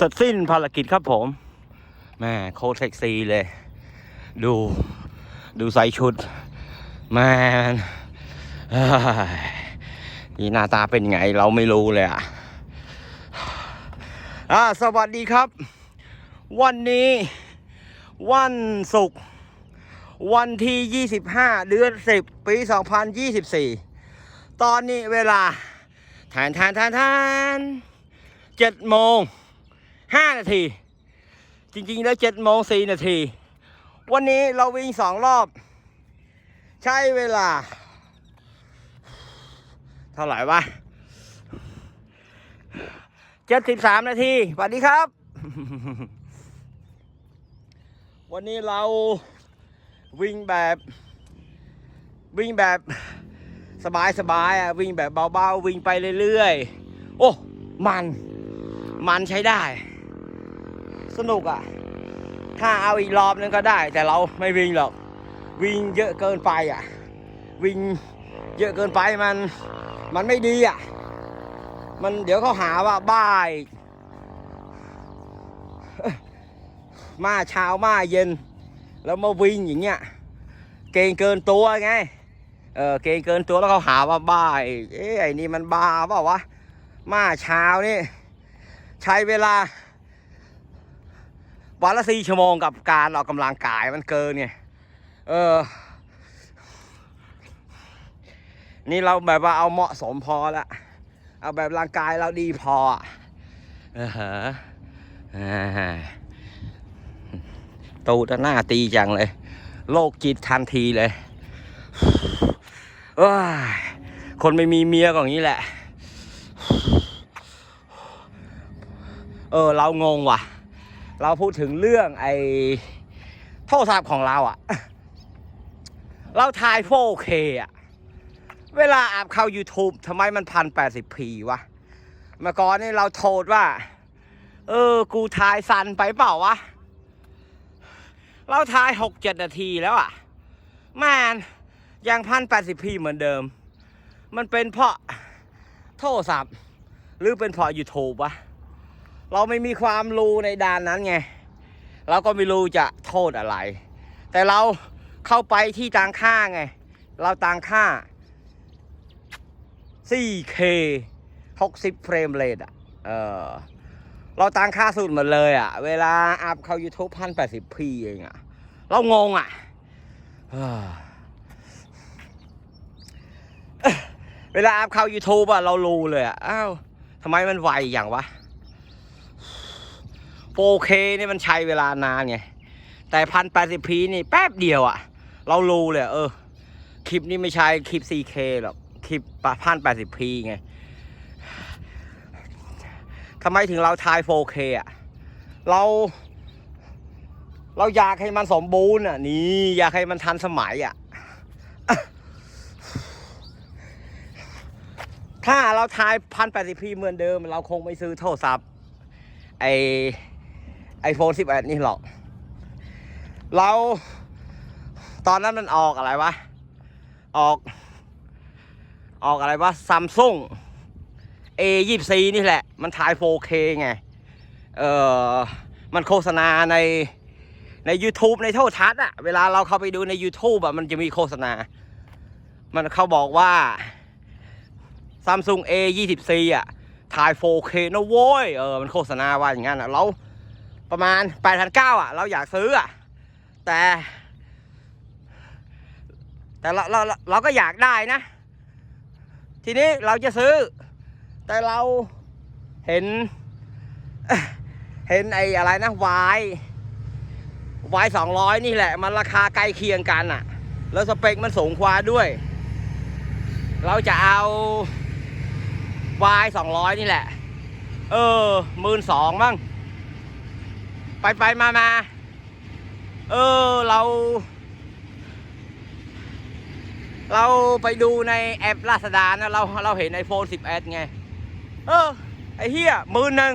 เสร็จสิ้นภารกิจครับผมแม่โคตรเซ็กซี่เลย ดูดูใส่ชุดแม่นี่หน้าตาเป็นไงเราไม่รู้เลยอะอ่าสวัสดีครับ วันนี้วันศุกร์วันที่ 25 เดือน 10 ปี 2024 ตอนนี้เวลาทานทานทานทานเจ็ดโมง ห้านาที จริงๆแล้วเจ็ดโมงสี่นาที วันนี้เราวิ่งสองรอบ ใช้เวลา เท่าไหร่วะเจ็ดสิบสามนาทีสวัสดีครับ วันนี้เราวิ่งแบบวิ่งแบบสบายสบายๆอะวิ่งแบบเบาๆ วิ่งไปเรื่อยๆ โอ้ มัน มันใช้ได้ สนุกอะ ถ้าเอาอีกรอบนึงก็ได้ แต่เราไม่วิ่งหรอก วิ่งเยอะเกินไปอะ วิ่งเยอะเกินไปมัน มันไม่ดีอะ มันเดี๋ยวเขาหาว่าบ้าย มาเช้ามาเย็น แล้วมาวิ่งอย่างเงี้ย เก่งเกินตัวไง เออเก่งเกินตัวแล้วเขาหาว่าบ้าเอ้ยไอ้นี่มันบ้าเปล่าวะ มาเช้านี่ใช้เวลา วันละสี่ชั่วโมงกับการออกกำลังกายมันเกินไงเออ นี่เราแบบว่าเอาเหมาะสมพอละเอาแบบร่างกายเราดีพออะเออฮะตูดหน้าตีจังเลยโรคจิตทันทีเลยเอ้ยคนไม่มีเมียก็อย่างนี้แหละ เออ เรางงว่ะ เราพูดถึงเรื่องไอ้โทรศัพท์ของเราอะ่ะ เราถ่าย 4K อะ่ะ เวลาอัพเข้า YouTube ทำไมมันพันแปดสิบพีวะ เมื่อก่อนนี่เราโทษว่า เออ กูถ่ายสั้นไปเปล่าวะ เราถ่ายหกเจ็ดนาทีแล้วอะ่ะแมนยังพันแปดสิบพีเหมือนเดิม มันเป็นเพราะโทรศัพท์ หรือเป็นเพราะ YouTube วะ เราไม่มีความรู้ในด้านนั้นไง เราก็ไม่รู้จะโทษอะไร แต่เราเข้าไปที่ต่างค่าไง เราต่างค่า 4K 60 เฟรมเรทอะ เออ เราตั้งค่าสุดหมดเลยอะ เวลาอัพเข้า YouTube 1080p เองอะ เรางงอะ เวลาอัพเข้า YouTube อะ เรารู้เลยอะ อ้าวทำไมมันไวอย่างวะ 4K นี่มันใช้เวลานานไง แต่ 1080p นี่แป๊บเดียวอะเรารู้เลยเออ คลิปนี้ไม่ใช่คลิป 4K หรอก คลิปพันแปดสิบพีไงทำไมถึงเราทาย 4K อะเรา เราอยากให้มันสมบูรณ์อะ นี่ อยากให้มันทันสมัยอะ ถ้าเราทายพันแปดสิบพีเหมือนเดิม เราคงไม่ซื้อโทรศัพท์ไอ ไอโฟนสิบเอ็ดนี่หรอก เราตอนนั้นมันออกอะไรวะ ออก ออกอะไรวะซัมซุง A ยี่สี่นี่แหละ มันถ่าย 4K ไง เออมันโฆษณาในใน YouTube ในโทรทัศน์อะเวลาเราเข้าไปดูใน YouTube อะมันจะมีโฆษณา มันเขาบอกว่า Samsung A 2 4อะถ่าย 4K นะโว้ย เออ มันโฆษณาว่าอย่างนั้นอะเรา ประมาณ8,900อะเราอยากซื้ออะ แต่ แต่เราเราเราก็อยากได้นะ ทีนี้เราจะซื้อ แต่เราเห็น เห็นไอ้อะไรนะวายวายสองร้อยนี่แหละ มันราคาใกล้เคียงกันอะ แล้วสเปคมันสูงกว่าด้วย เราจะเอาวายสองร้อยนี่แหละ เออหมื่นสองมั้ง ไปไปมามาเออเรา เราไปดูในแอปลาสดานะเราเราเห็น iPhone 11ไง เออ ไอเฮียมื่นหนึ่ง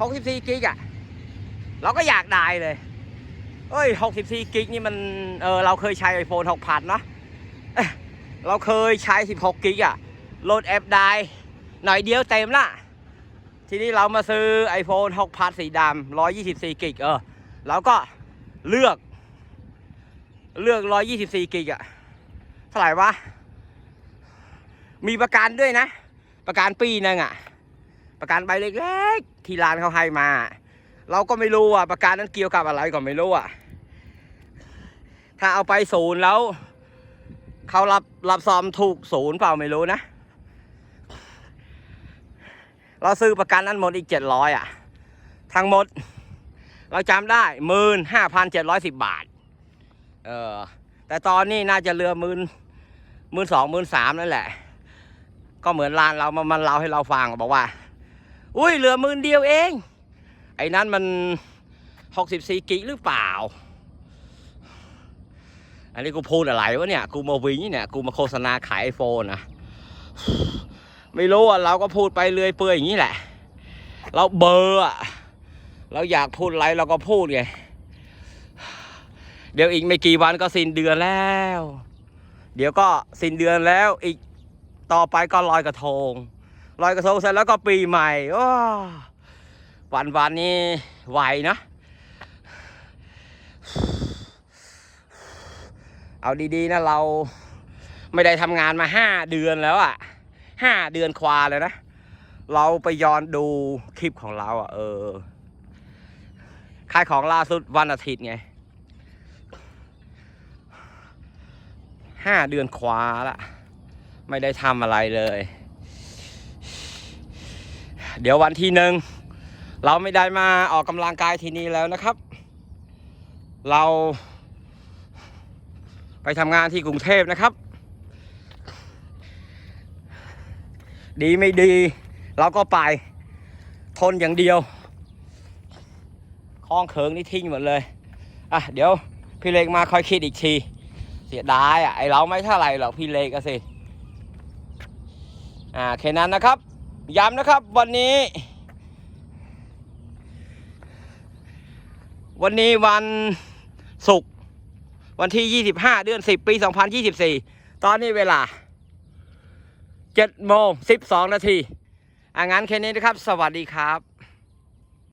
หกสิบสี่กิกอะเราก็อยากได้เลย เอ้ยหกสิบสี่กิกนี่มัน เออ เราเคยใช้ iPhone 6,000เนอะเเราเคยใช้16กิกอะโหลดแอปได้ หน่อยเดียวเต็มละ ทีนี้เรามาซื้อ iPhone 6 Plus สีดำ124 กิก เออ เราก็เลือก เลือก 124 กิกอะเท่าไหร่วะ มีประกันด้วยนะ ประกันปีนึงอะประกันใบเล็กๆ ที่ร้านเขาให้มา เราก็ไม่รู้อะ ประกันนั้นเกี่ยวกับอะไรก็ไม่รู้อะ ถ้าเอาไปศูนย์แล้ว เขารับรับซอมถูกศูนย์เปล่าไม่รู้นะ เราซื้อประกันนั้นหมดอีกเจ็ดร้อยอะ ทั้งหมด เราจำได้หมื่นห้าพันเจ็ดร้อยสิบบาท เออ แต่ตอนนี้น่าจะเรือหมื่นหมื่นสองหมื่นสามนั่นแหละ ก็เหมือนร้านเรามามันเล่าให้เราฟังบอกว่า อุ้ยเหลือหมื่นเดียวเอง ไอ้นั้นมันหกสิบสี่กิหรือเปล่า อันนี้กูพูดอะไรวะเนี่ย กูมาวิงเนี่ย กูมาโฆษณาขายไอโฟนนะ ไม่รู้อะเราก็พูดไปเรื่อยเปื่อยอย่างนี้แหละ เราเบอร์อะเราอยากพูดอะไรเราก็พูดไงเดี๋ยวอีกไม่กี่วันก็สิ้นเดือนแล้ว เดี๋ยวก็สิ้นเดือนแล้วอีกต่อไปก็ลอยกระทงลอยกระทงเสร็จแล้วก็ปีใหม่วันวันนี้ไหวนะ เอาดีๆนะเราไม่ได้ทำงานมาห้าเดือนแล้วอะ่ะ ห้าเดือนควาเลยนะ เราไปย้อนดูคลิปของเราอะ่ะ เออขายของล่าสุดวันอาทิตย์ไงห้าเดือนควาละ ไม่ได้ทำอะไรเลย เดี๋ยววันที่หนึ่งเราไม่ได้มาออกกำลังกายที่นี่แล้วนะครับ เราไปทำงานที่กรุงเทพนะครับ ดีไม่ดี เราก็ไป ทนอย่างเดียวคลองเขิงนี่ทิ้งหมดเลย อะ เดี๋ยวพี่เล็กมาค่อยคิดอีกที เสียดายอะ ไอเราไม่เท่าไหร่หรอกพี่เล็กก็สิ อ่าแค่นั้นนะครับ ย้ำนะครับวันนี้ วันนี้วันศุกร์วันที่ 25 เดือน 10 ปี 2024 ตอนนี้เวลา 7โมง12 นาทีอ่างั้นแค่นี้นะครับ สวัสดีครับ